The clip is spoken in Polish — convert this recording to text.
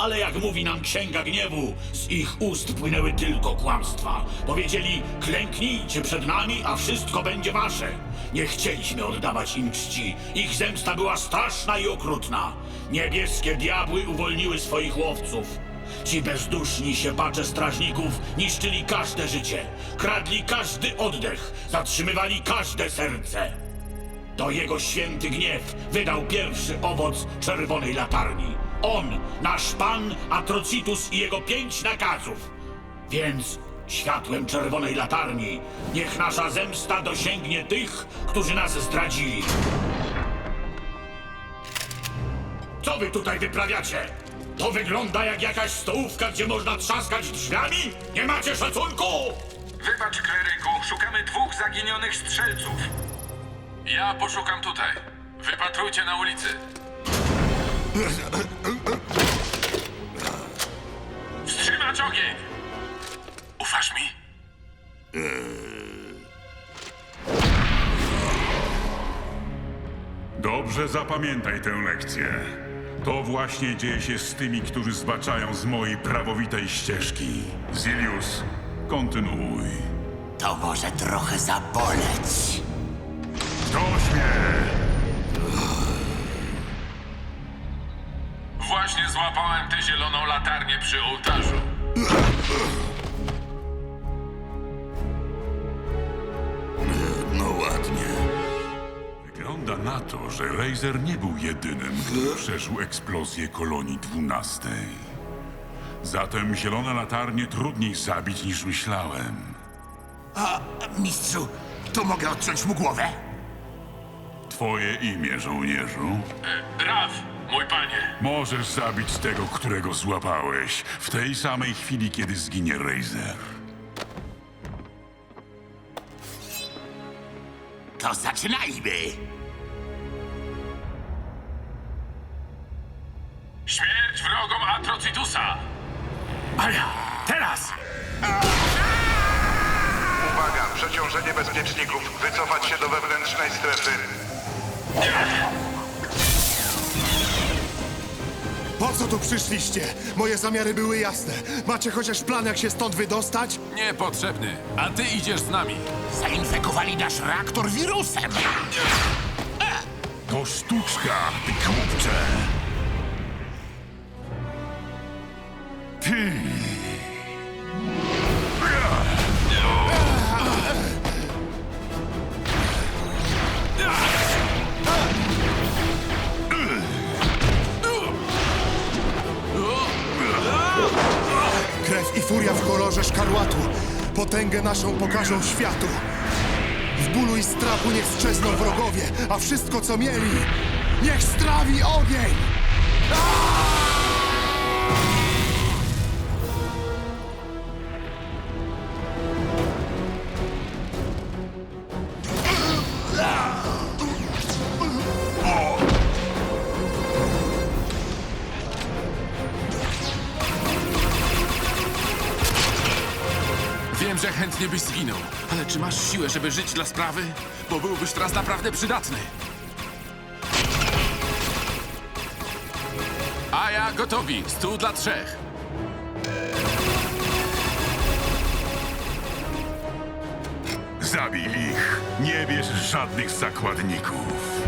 Ale jak mówi nam Księga Gniewu, z ich ust płynęły tylko kłamstwa. Powiedzieli, klęknijcie przed nami, a wszystko będzie wasze. Nie chcieliśmy oddawać im czci. Ich zemsta była straszna i okrutna. Niebieskie diabły uwolniły swoich łowców. Ci bezduszni siepacze strażników niszczyli każde życie, kradli każdy oddech, zatrzymywali każde serce. To jego święty gniew wydał pierwszy owoc czerwonej latarni. On, nasz pan Atrocitus i jego pięć nakazów. Więc światłem czerwonej latarni niech nasza zemsta dosięgnie tych, którzy nas zdradzili. Co wy tutaj wyprawiacie? To wygląda jak jakaś stołówka, gdzie można trzaskać drzwiami? Nie macie szacunku! Wybacz, kleryku, szukamy dwóch zaginionych strzelców. Ja poszukam tutaj. Wypatrujcie na ulicy. Wstrzymać ogień! Ufasz mi? Dobrze zapamiętaj tę lekcję. To właśnie dzieje się z tymi, którzy zbaczają z mojej prawowitej ścieżki. Zilius, kontynuuj. To może trochę zaboleć. Dość mnie! Zieloną latarnię przy ołtarzu. No ładnie. Wygląda na to, że Razer nie był jedynym, kto przeżył eksplozję kolonii 12. Zatem zielone latarnie trudniej zabić niż myślałem. Mistrzu, to mogę odciąć mu głowę? Twoje imię, żołnierzu? E, Raf, panie. Możesz zabić tego, którego złapałeś, w tej samej chwili, kiedy zginie Razer. To zaczynajmy. Śmierć wrogom Atrocitusa! Teraz! Uwaga, przeciążenie bezpieczników. Wycofać się do wewnętrznej strefy. Po co tu przyszliście? Moje zamiary były jasne. Macie chociaż plan, jak się stąd wydostać? Niepotrzebny. A ty idziesz z nami. Zainfekowali nasz reaktor wirusem. To sztuczka, ty głupcze! Ty! I furia w kolorze szkarłatu. Potęgę naszą pokażą światu. W bólu i strachu niech strzezną wrogowie, a wszystko co mieli, niech strawi ogień! Wiem, że chętnie byś zginął, ale czy masz siłę, żeby żyć dla sprawy? Bo byłbyś teraz naprawdę przydatny. A ja gotowi. Stół dla trzech. Zabij ich! Nie bierz żadnych zakładników!